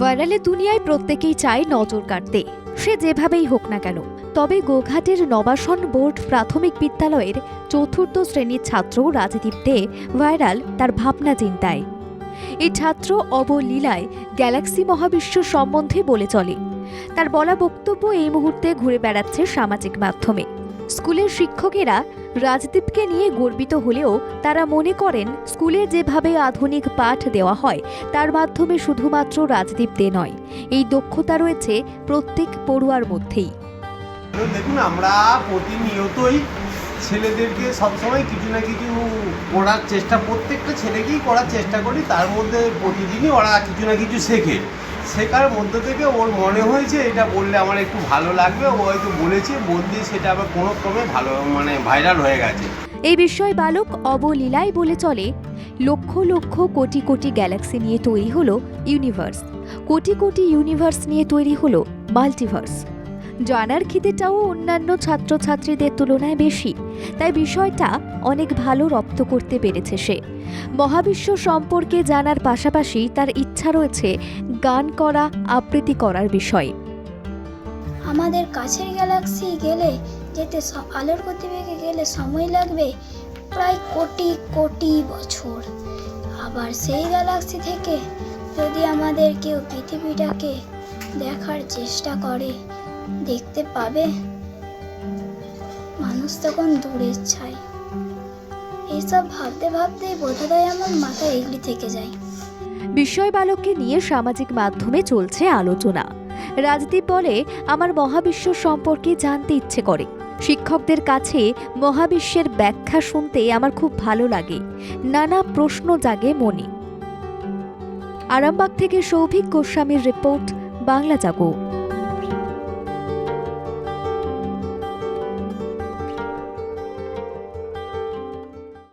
ভাইরালের দুনিয়ায় প্রত্যেকেই চায় নজর কাটতে। সে যেভাবেই হোক না কেন, তবে গোঘাটের নবাসন বোর্ড প্রাথমিক বিদ্যালয়ের চতুর্থ শ্রেণির ছাত্র রাজদীপ দে ভাইরাল তার ভাবনা চিন্তায়। এই ছাত্র অবলীলায় গ্যালাক্সি মহাবিশ্ব সম্বন্ধে বলে চলে। তার বলা বক্তব্য এই মুহূর্তে ঘুরে বেড়াচ্ছে সামাজিক মাধ্যমে। স্কুলের শিক্ষকেরা রাজদীপকে নিয়ে গর্বিত হলেও তারা মনে করেন স্কুলে যেভাবে আধুনিক পাঠ দেওয়া হয়, তার মাধ্যমে শুধুমাত্র রাজদীপ দে নয়, এই দক্ষতা রয়েছে প্রত্যেক পড়ুয়ার মধ্যেই। দেখুন, আমরা প্রতিনিয়তই ছেলেদেরকে সবসময় কিছু না কিছু করার চেষ্টা, প্রত্যেকটা ছেলেকেই করার চেষ্টা করি, তার মধ্যে প্রতিদিনই ওরা কিছু না কিছু শেখে। শেখার মধ্যে থেকে ওর মনে হয়েছে, এটা বললে আমার একটু ভালো লাগবে, ও হয়তো বলেছে বলতে সেটা আবার কোনো ক্রমে ভালো মানে ভাইরাল হয়ে গেছে। এই বিষয় বালক অবলীলায় বলে চলে, লক্ষ লক্ষ কোটি কোটি গ্যালাক্সি নিয়ে তৈরি হলো ইউনিভার্স। কোটি কোটি ইউনিভার্স নিয়ে তৈরি হলো মাল্টিভার্স। জানার খিদেটাও অন্যান্য ছাত্রছাত্রীদের তুলনায় বেশি। তাই বিষয়টা অনেক ভালো রপ্ত করতে পেরেছে সে। মহাবিশ্ব সম্পর্কে জানার পাশাপাশি তার ইচ্ছা রয়েছে গান করা, আবৃত্তি করার বিষয়ে। আমাদের কাছের গ্যালাক্সি গেলে যেতে আলোর গতিবেগে গেলে সময় লাগবে প্রায় কোটি কোটি বছর। আবার সেই গ্যালাক্সি থেকে যদি আমাদের কেউ পৃথিবীটাকে দেখার চেষ্টা করে দেখতে পাবে। মানুষ তখন দূরের ছাই। এইসব ভাবতে ভাবতেই বোধহয় আমার মাথা এগলি থেকে যায়। বিষয় বালককে নিয়ে সামাজিক মাধ্যমে চলছে আলোচনা। রাজদীপ বলে, আমার মহাবিশ্ব সম্পর্কে জানতে ইচ্ছে করে। শিক্ষকদের কাছে মহাবিশ্বের ব্যাখ্যা শুনতে আমার খুব ভালো লাগে। নানা প্রশ্ন জাগে মনে। আরামবাগ থেকে সৌভিক গোস্বামীর রিপোর্ট, বাংলা জাগো।